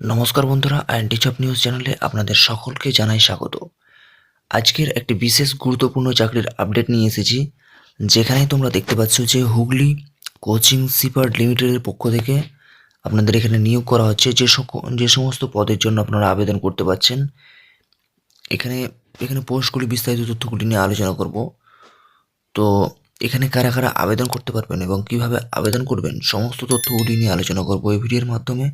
নমস্কার বন্ধুরা int chop news চ্যানেলে আপনাদের সকলকে জানাই স্বাগত। আজকের একটি বিশেষ গুরুত্বপূর্ণ চাকরির আপডেট নিয়ে এসেছি যেখানে তোমরা দেখতে পাচ্ছ যে হুগলি কোচিং সিপার লিমিটেডের পক্ষ থেকে আপনাদের এখানে নিয়োগ করা হচ্ছে। যে যে সমস্ত পদের জন্য আপনারা আবেদন করতে পারছেন, এখানে এখানে পোস্টগুলি বিস্তারিত তথ্যগুলি নিয়ে আলোচনা করব। তো এখানে কারা কারা আবেদন করতে পারবেন এবং কীভাবে আবেদন করবেন, সমস্ত তথ্যগুলি নিয়ে আলোচনা করব এই ভিডিওর মাধ্যমে।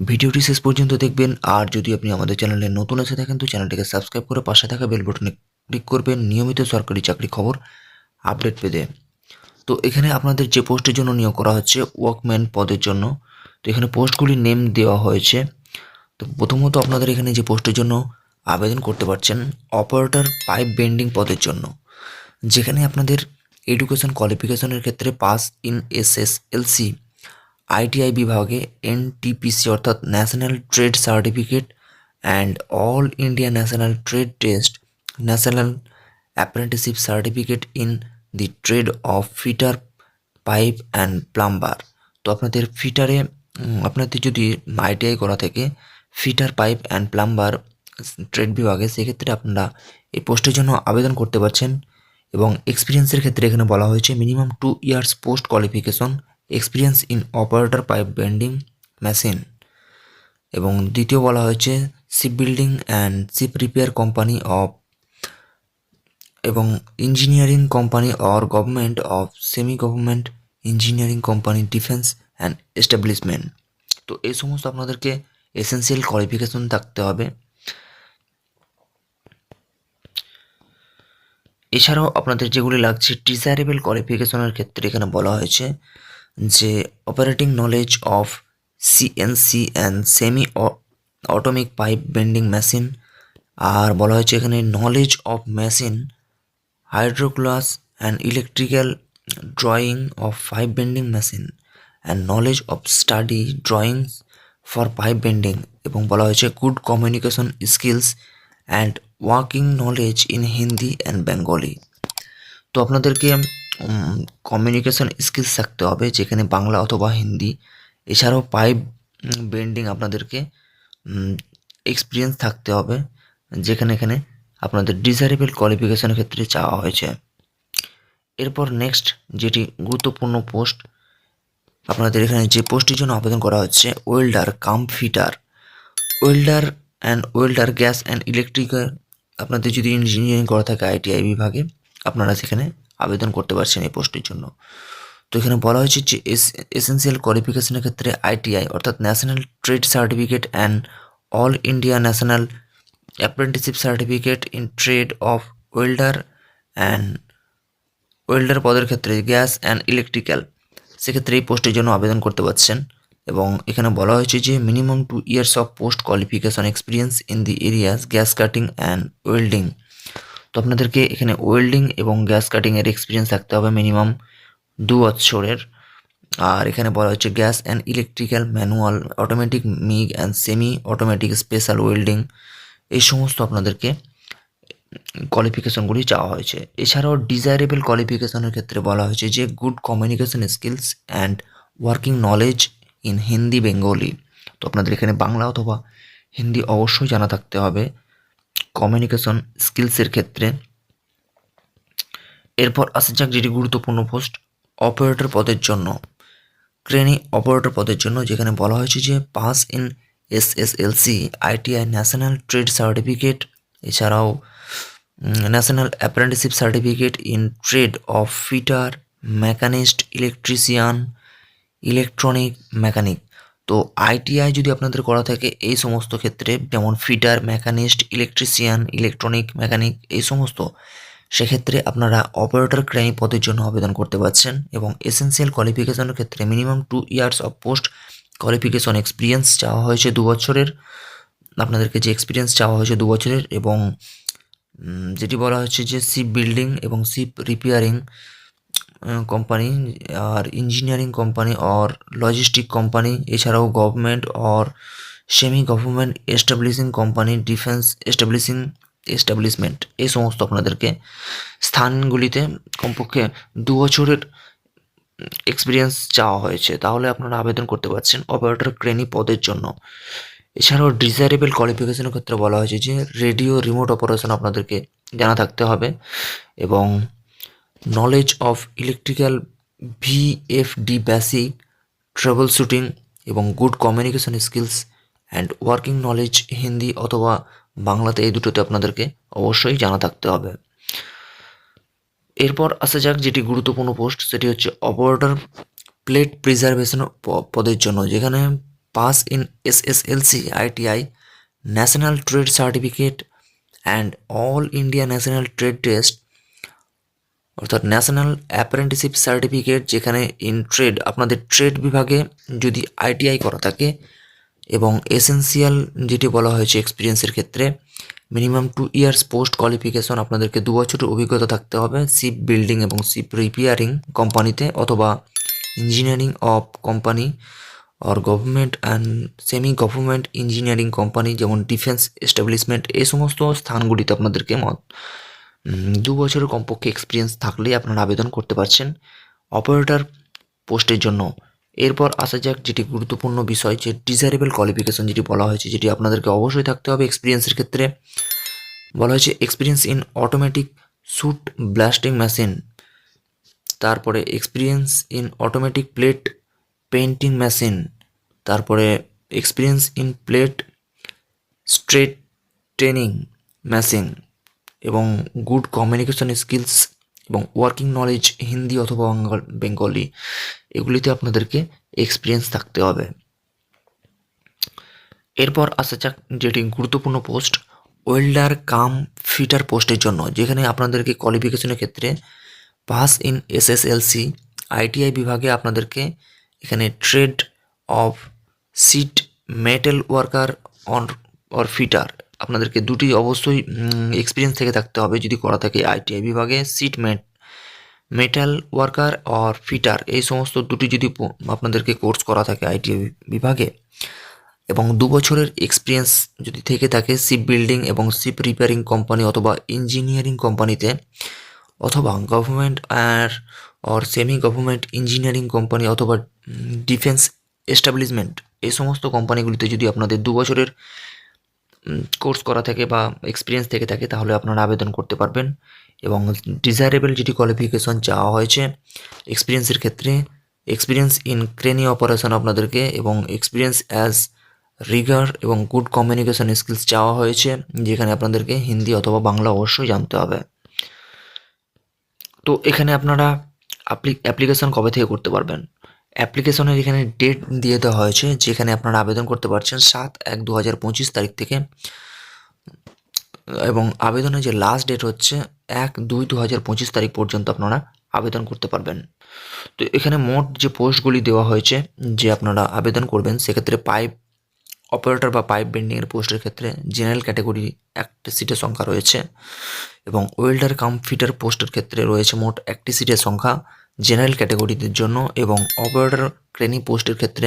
ভিডিওটি শেষ পর্যন্ত দেখবেন। আর যদি আপনি আমাদের চ্যানেলে নতুন এসে থাকেন, তো চ্যানেলটিকে সাবস্ক্রাইব করে পাশে থাকা বেল বাটনে ক্লিক করবেন। নিয়মিত সরকারি চাকরি খবর আপডেট পেতে। তো এখানে আপনাদের যে পোস্টের জন্য নিয়োগ করা হচ্ছে ওয়ার্কম্যান পদের জন্য। তো এখানে পোস্টগুলির নেম দেওয়া হয়েছে। তো প্রথমত আপনাদের এখানে যে পোস্টের জন্য আবেদন করতে পারছেন অপারেটর পাইপ বেন্ডিং পদের জন্য। যেখানে আপনাদের এডুকেশন কোয়ালিফিকেশনের ক্ষেত্রে pass in S S LC ITI বিভাগে এনটিপিসি অর্থাৎ national trade certificate and all India national trade test national apprenticeship certificate in the trade of fitter pipe and plumber তো আপনাদের ফিটারে আপনাদের যদি আইটিআই করা থেকে fitter pipe and plumber trade বিভাগে, সেক্ষেত্রে আপনারা এই পোস্টের জন্য আবেদন করতে পারছেন এবং এক্সপিরিয়েন্সের ক্ষেত্রে এখানে বলা হয়েছে minimum two years post qualification experience in operator pipe bending machine এবং দ্বিতীয় বলা হয়েছে ship building and ship repair company of এবং engineering company or government of semi government engineering company defence and establishment তো এই সমস্ত আপনাদেরকে এসেন্সিয়াল কোয়ালিফিকেশন থাকতে হবে। এছাড়াও আপনাদের যেগুলি লাগছে ডিজায়ারেবল কোয়ালিফিকেশনের ক্ষেত্রে এখানে বলা হয়েছে। যে operating knowledge of CNC and semi automatic pipe bending machine আর বলা হয়েছে এখানে knowledge of machine hydraulics and electrical drawing of pipe bending machine and knowledge of study drawings for pipe bending এবং বলা হয়েছে good communication skills and working knowledge in Hindi and Bengali তো আপনাদেরকে communication skills থাকতে হবে, যেখানে বাংলা অথবা হিন্দি, এছাড়াও পাইপ বেন্ডিং আপনাদেরকে এক্সপিরিয়েন্স থাকতে হবে, যেখানে এখানে আপনাদের ডিজারেবল কোয়ালিফিকেশনের ক্ষেত্রে চাওয়া হয়েছে। এরপর নেক্সট যেটি গুরুত্বপূর্ণ পোস্ট আপনাদের এখানে যে পোস্টের জন্য আবেদন করা হচ্ছে welder cum fitter welder and welder gas and electrical আপনাদের যদি ইঞ্জিনিয়ারিং করা থাকে আইটিআই বিভাগে, আপনারা সেখানে আবেদন করতে পারছেন এই পোস্টের জন্য। তো এখানে বলা হয়েছে যে এসেন্সিয়াল কোয়ালিফিকেশনের ক্ষেত্রে আইটিআই অর্থাৎ national trade certificate and all India national apprenticeship certificate in trade of welder and welder পদের ক্ষেত্রে গ্যাস অ্যান্ড ইলেকট্রিক্যাল সেক্ষেত্রে এই পোস্টের জন্য আবেদন করতে পারছেন। এবং এখানে বলা হয়েছে যে minimum two years of post qualification experience in the areas gas cutting and welding তো আপনাদেরকে এখানে ওয়েল্ডিং এবং গ্যাস কাটিংয়ের এক্সপিরিয়েন্স থাকতে হবে মিনিমাম দু বছরের। আর এখানে বলা হচ্ছে gas and electrical manual automatic MIG and semi automatic special welding এই সমস্ত আপনাদেরকে কোয়ালিফিকেশনগুলি চাওয়া হয়েছে। এছাড়াও ডিজায়ারেবল কোয়ালিফিকেশনের ক্ষেত্রে বলা হয়েছে যে good communication skills and working knowledge in Hindi Bengali তো আপনাদের এখানে বাংলা অথবা হিন্দি অবশ্যই জানা থাকতে হবে। কমিউনিকেশন স্কিলসের ক্ষেত্রে এরপর আসা যাক যেটি গুরুত্বপূর্ণ পোস্ট অপারেটর পদের জন্য ক্রেনি অপারেটর পদের জন্য, যেখানে বলা হয়েছে যে pass in S S L C ITI national trade certificate এছাড়াও national apprenticeship certificate in trade of fitter machinist electrician electronic mechanic তো আইটিআই যদি আপনাদের করা থাকে, এই সমস্ত ক্ষেত্রে যেমন fitter machinist electrician electronic mechanic এই সমস্ত, সেক্ষেত্রে আপনারা অপারেটর ক্রেনি পদের জন্য আবেদন করতে পারছেন এবং এসেন্সিয়াল কোয়ালিফিকেশনের ক্ষেত্রে minimum two years of post qualification experience চাওয়া হয়েছে দু বছরের। আপনাদেরকে যে এক্সপিরিয়েন্স চাওয়া হয়েছে দু বছরের এবং যেটি বলা হচ্ছে যে শিপ বিল্ডিং এবং ship repairing company R engineering company or logistic company এছাড়াও government or semi government establishing company defence establishing establishment এই সমস্ত আপনাদেরকে স্থানগুলিতে কমপক্ষে দু বছরের এক্সপিরিয়েন্স চাওয়া হয়েছে। তাহলে আপনারা আবেদন করতে পারছেন অপারেটর ক্রেনি পদের জন্য। এছাড়াও ডিজায়ারেবল কোয়ালিফিকেশনের ক্ষেত্রে বলা হয়েছে যে রেডিও রিমোট অপারেশন আপনাদেরকে জানা থাকতে হবে এবং knowledge of electrical VFD basic trouble shooting এবং good communication skills and working knowledge Hindi অথবা বাংলাতে এই দুটোতে আপনাদেরকে অবশ্যই জানা থাকতে হবে। এরপর আসা যাক যেটি গুরুত্বপূর্ণ পোস্ট সেটি হচ্ছে অপারেটর প্লেট প্রিজার্ভেশন পদের জন্য, যেখানে pass in S S L C ITI national trade certificate and all India national trade test অর্থাৎ ন্যাশনাল অ্যাপ্রেন্টিসিপ সার্টিফিকেট, যেখানে ইন ট্রেড আপনাদের ট্রেড বিভাগে যদি আইটিআই করা থাকে এবং এসেন্সিয়াল যেটি বলা হয়েছে এক্সপিরিয়েন্সের ক্ষেত্রে, minimum two years post qualification আপনাদেরকে দু বছরের অভিজ্ঞতা থাকতে হবে শিপ বিল্ডিং এবং শিপ রিপেয়ারিং কোম্পানিতে অথবা engineering of company or government and semi government engineering company, যেমন ডিফেন্স এস্টাবলিশমেন্ট এই সমস্ত স্থানগুলিতে আপনাদেরকে মত দু বছরের কমপক্ষে এক্সপিরিয়েন্স থাকলেই আপনারা আবেদন করতে পারছেন অপারেটর পোস্টের জন্য। এরপর আসা যাক যেটি গুরুত্বপূর্ণ বিষয়, যে ডিজায়ারেবল কোয়ালিফিকেশন যেটি বলা হয়েছে, যেটি আপনাদেরকে অবশ্যই থাকতে হবে এক্সপিরিয়েন্সের ক্ষেত্রে। বলা হয়েছে experience in automatic shot blasting machine তারপরে experience in automatic plate painting machine তারপরে experience in plate straightening machine এবং গুড কমিউনিকেশন স্কিলস এবং ওয়ার্কিং নলেজ হিন্দি অথবা বাঙ্গল এগুলিতে আপনাদেরকে এক্সপিরিয়েন্স থাকতে হবে। এরপর আসা যাক যেটি গুরুত্বপূর্ণ পোস্ট ওয়েল্ডার কাম ফিটার পোস্টের জন্য, যেখানে আপনাদেরকে কোয়ালিফিকেশনের ক্ষেত্রে pass in S S SSLC ITI বিভাগে আপনাদেরকে এখানে trade of sheet metal worker on or fitter আপনাদেরকে দুটি অবশ্যই এক্সপিরিয়েন্স থেকে থাকতে হবে যদি করা থাকে আইটিআই বিভাগে। Sheet met metal worker or fitter এই সমস্ত দুটি যদি আপনাদেরকে কোর্স করা থাকে আইটিআই বিভাগে। এবং দু বছরের এক্সপিরিয়েন্স যদি থেকে থাকে শিপ বিল্ডিং এবং শিপ রিপেয়ারিং কোম্পানি অথবা ইঞ্জিনিয়ারিং কোম্পানিতে অথবা government R or semi government engineering company অথবা ডিফেন্স এস্টাবলিশমেন্ট এই সমস্ত কোম্পানিগুলিতে যদি আপনাদের দু বছরের কোর্স করা থাকে বা এক্সপিরিয়েন্স থেকে থাকে, তাহলে আপনারা আবেদন করতে পারবেন। এবং ডিজায়ারেবল যেটি কোয়ালিফিকেশন চাওয়া হয়েছে এক্সপিরিয়েন্সের ক্ষেত্রে এক্সপিরিয়েন্স ইন ক্রেনি অপারেশন আপনাদেরকে এবং এক্সপিরিয়েন্স অ্যাজ রিগার এবং গুড কমিউনিকেশন স্কিলস চাওয়া হয়েছে, যেখানে আপনাদেরকে হিন্দি অথবা বাংলা অবশ্যই জানতে হবে। তো এখানে আপনারা অ্যাপ্লিকেশন কবে থেকে করতে পারবেন? অ্যাপ্লিকেশনের এখানে ডেট দিয়ে দেওয়া হয়েছে, যেখানে আপনারা আবেদন করতে পারছেন সাত এক দু হাজার পঁচিশ তারিখ থেকে। এবং আবেদনের যে লাস্ট ডেট হচ্ছে এক দুই দু হাজার পঁচিশ তারিখ পর্যন্ত আপনারা আবেদন করতে পারবেন। তো এখানে মোট যে পোস্টগুলি দেওয়া হয়েছে, যে আপনারা আবেদন করবেন, সেক্ষেত্রে পাইপ অপারেটর বা পাইপ বেন্ডিংয়ের পোস্টের ক্ষেত্রে জেনারেল ক্যাটাগরি একটি সিটের সংখ্যা রয়েছে এবং ওয়েল্ডার কাম ফিটার পোস্টের ক্ষেত্রে রয়েছে মোট একটি সিটের সংখ্যা। জেনারেল ক্যাটাগরিদের জন্য এবং অপারেটর ক্রেনি পোস্টের ক্ষেত্রে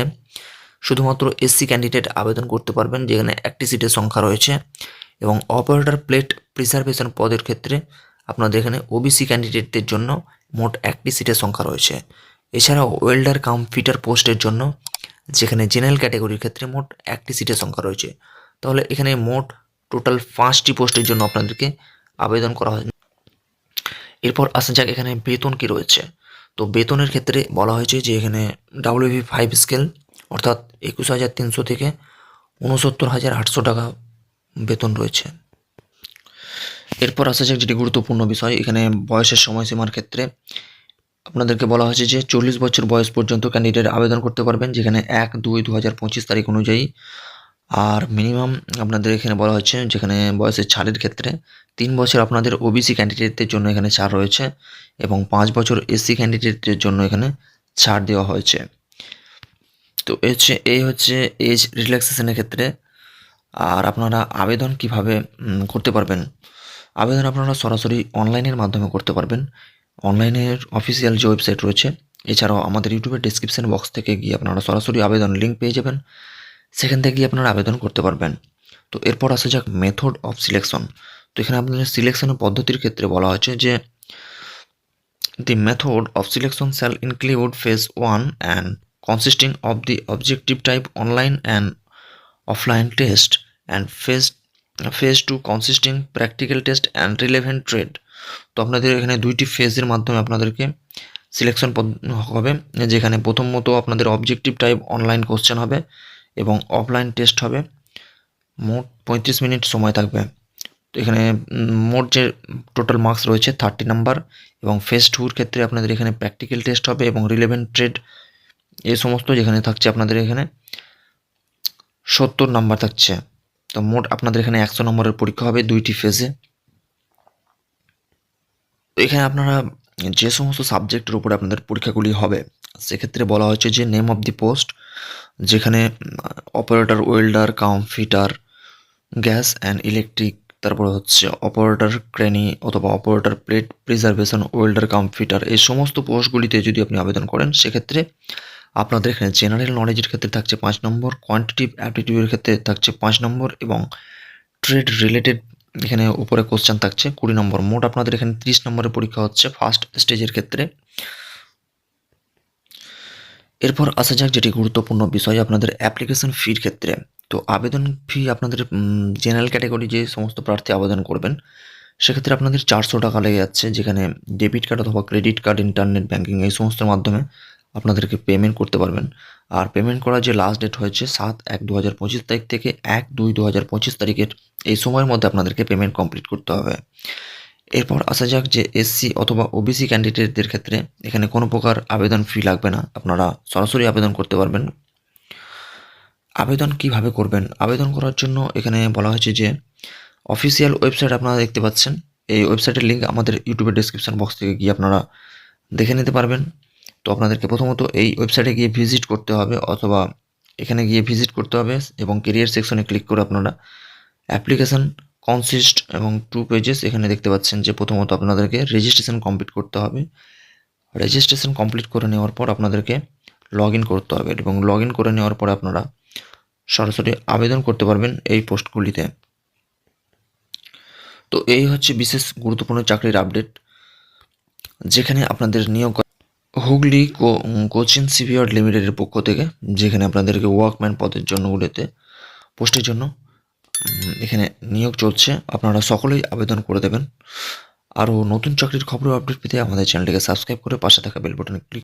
শুধুমাত্র এসসি ক্যান্ডিডেট আবেদন করতে পারবেন, যেখানে একটি সিটের সংখ্যা রয়েছে। এবং অপারেটর প্লেট প্রিজার্ভেশন পদের ক্ষেত্রে আপনাদের এখানে ওবিসি ক্যান্ডিডেটদের জন্য মোট একটি সিটের সংখ্যা রয়েছে। এছাড়াও ওয়েল্ডার কাম ফিটার পোস্টের জন্য যেখানে জেনারেল ক্যাটাগরির ক্ষেত্রে মোট একটি সিটের সংখ্যা রয়েছে। তাহলে এখানে মোট টোটাল পাঁচটি পোস্টের জন্য আপনাদেরকে আবেদন করা হয়। এরপর আসা যাক এখানে বেতন কি রয়েছে। তো বেতনের ক্ষেত্রে বলা হয়েছে যে এখানে ডাব্লিউভি ফাইভ স্কেল অর্থাৎ একুশ হাজার তিনশো থেকে উনসত্তর হাজার আটশো টাকা বেতন রয়েছে। এরপর আসা যাক যেটি গুরুত্বপূর্ণ বিষয়, এখানে বয়সের সময়সীমার ক্ষেত্রে। আপনাদেরকে বলা হয়েছে যে চল্লিশ বছর বয়স পর্যন্ত ক্যান্ডিডেট আবেদন করতে পারবেন, যেখানে এক, দুই দু হাজার পঁচিশ তারিখ অনুযায়ী। আর মিনিমাম আপনাদের এখানে বলা হচ্ছে যেখানে বয়সের ছাড়ের ক্ষেত্রে তিন বছর আপনাদের ওবিসি ক্যান্ডিডেটদের জন্য এখানে ছাড় রয়েছে। এবং পাঁচ বছর এসসি ক্যান্ডিডেটদের জন্য এখানে ছাড় দেওয়া হয়েছে। তো হচ্ছে, এই হচ্ছে এজ রিল্যাক্সেশনের ক্ষেত্রে। আর আপনারা আবেদন কীভাবে করতে পারবেন? আবেদন আপনারা সরাসরি অনলাইনের মাধ্যমে করতে পারবেন। অনলাইনের অফিসিয়াল যে ওয়েবসাইট রয়েছে, এছাড়াও আমাদের ইউটিউবের ডিসক্রিপশন বক্স থেকে গিয়ে আপনারা সরাসরি আবেদন লিঙ্ক পেয়ে যাবেন। সেখান থেকে গিয়ে আপনারা আবেদন করতে পারবেন। তো এরপর আসা যাক মেথড অফ সিলেকশন তো এখানে আপনাদের সিলেকশনের পদ্ধতির ক্ষেত্রে বলা হচ্ছে যে The method of selection shall include phase 1 and consisting of the objective type online and offline test and phase phase two consisting practical test and relevant trade তো আপনাদের এখানে দুইটি ফেজের মাধ্যমে আপনাদেরকে সিলেকশন হবে যেখানে প্রথমত আপনাদের অবজেক্টিভ টাইপ অনলাইন কোশ্চেন হবে এবং অফলাইন টেস্ট হবে মোট পঁয়ত্রিশ মিনিট সময় থাকবে তো এখানে মোট যে টোটাল মার্কস রয়েছে থার্টি নাম্বার এবং ফেস টুর ক্ষেত্রে আপনাদের এখানে প্র্যাকটিক্যাল টেস্ট হবে এবং রিলেভেন্ট ট্রেড এই সমস্ত যেখানে থাকছে আপনাদের এখানে সত্তর নাম্বার থাকছে। তো মোট আপনাদের এখানে একশো নম্বরের পরীক্ষা হবে দুইটি ফেজে এখানে আপনারা যে সমস্ত সাবজেক্টের উপরে আপনাদের পরীক্ষাগুলি হবে, সেক্ষেত্রে বলা হয়েছে যে নেম অফ দি পোস্ট যেখানে operator welder cum fitter gas and electric তারপরে হচ্ছে অপারেটর ক্রেনি অথবা operator plate preservation welder computer এই সমস্ত পোস্টগুলিতে যদি আপনি আবেদন করেন, সেক্ষেত্রে আপনাদের এখানে জেনারেল নলেজের ক্ষেত্রে থাকছে পাঁচ নম্বর কোয়ান্টিটিভ অ্যাপটিটিউডের ক্ষেত্রে থাকছে পাঁচ নম্বর এবং ট্রেড রিলেটেড এখানে উপরে কোশ্চেন থাকছে কুড়ি নম্বর। মোট আপনাদের এখানে তিরিশ নম্বরের পরীক্ষা হচ্ছে ফার্স্ট স্টেজের ক্ষেত্রে। এরপর আসা যাক যেটি গুরুত্বপূর্ণ বিষয় আপনাদের অ্যাপ্লিকেশন ফির ক্ষেত্রে। তো আবেদন ফি আপনাদের জেনারেল ক্যাটাগরি যে সমস্ত প্রার্থী আবেদন করবেন, সেক্ষেত্রে আপনাদের চারশো টাকা লেগে যাচ্ছে, যেখানে ডেবিট কার্ড অথবা ক্রেডিট কার্ড ইন্টারনেট ব্যাঙ্কিং এই সমস্তের মাধ্যমে আপনাদেরকে পেমেন্ট করতে পারবেন। আর পেমেন্ট করার যে লাস্ট ডেট হয়েছে, সাত এক দু হাজার পঁচিশ তারিখ থেকে এক দুই দু হাজার পঁচিশ তারিখের এই সময়ের মধ্যে আপনাদেরকে পেমেন্ট কমপ্লিট করতে হবে। এরপর আসা যাক যে এসসি অথবা ওবিসি ক্যান্ডিডেটদের ক্ষেত্রে এখানে কোনো প্রকার আবেদন ফি লাগবে না। আপনারা সরাসরি আবেদন করতে পারবেন। আবেদন কীভাবে করবেন? আবেদন করার জন্য এখানে বলা হয়েছে যে অফিসিয়াল ওয়েবসাইট আপনারা দেখতে পাচ্ছেন। এই ওয়েবসাইটের লিঙ্ক আমাদের ইউটিউবের ডিসক্রিপশন বক্স থেকে গিয়ে আপনারা দেখে নিতে পারবেন। তো আপনাদেরকে প্রথমত এই ওয়েবসাইটে গিয়ে ভিজিট করতে হবে অথবা এখানে গিয়ে ভিজিট করতে হবে এবং কেরিয়ার সেকশনে ক্লিক করে আপনারা অ্যাপ্লিকেশন কনসিস্ট এবং টু পেজেস এখানে দেখতে পাচ্ছেন যে প্রথমত আপনাদেরকে রেজিস্ট্রেশন কমপ্লিট করতে হবে। রেজিস্ট্রেশন কমপ্লিট করে নেওয়ার পর আপনাদেরকে লগ করতে হবে এবং লগ করে নেওয়ার পর আপনারা সরাসরি আবেদন করতে পারবেন এই পোস্টগুলিতে তো এই হচ্ছে বিশেষ গুরুত্বপূর্ণ চাকরির আপডেট যেখানে আপনাদের নিয়োগ হুগলি কো- কোচিং সিভিয়ার লিমিটেডের পক্ষ থেকে, যেখানে আপনাদেরকে ওয়ার্কম্যান পদের জন্যগুলিতে, পোস্টের জন্য এখানে নিয়োগ চলছে। আপনারা সকলেই আবেদন করে দেবেন। আরও নতুন চাকরির খবর আপডেট পেতে আমাদের চ্যানেলটিকে সাবস্ক্রাইব করে পাশে থাকা বেল বাটনে ক্লিক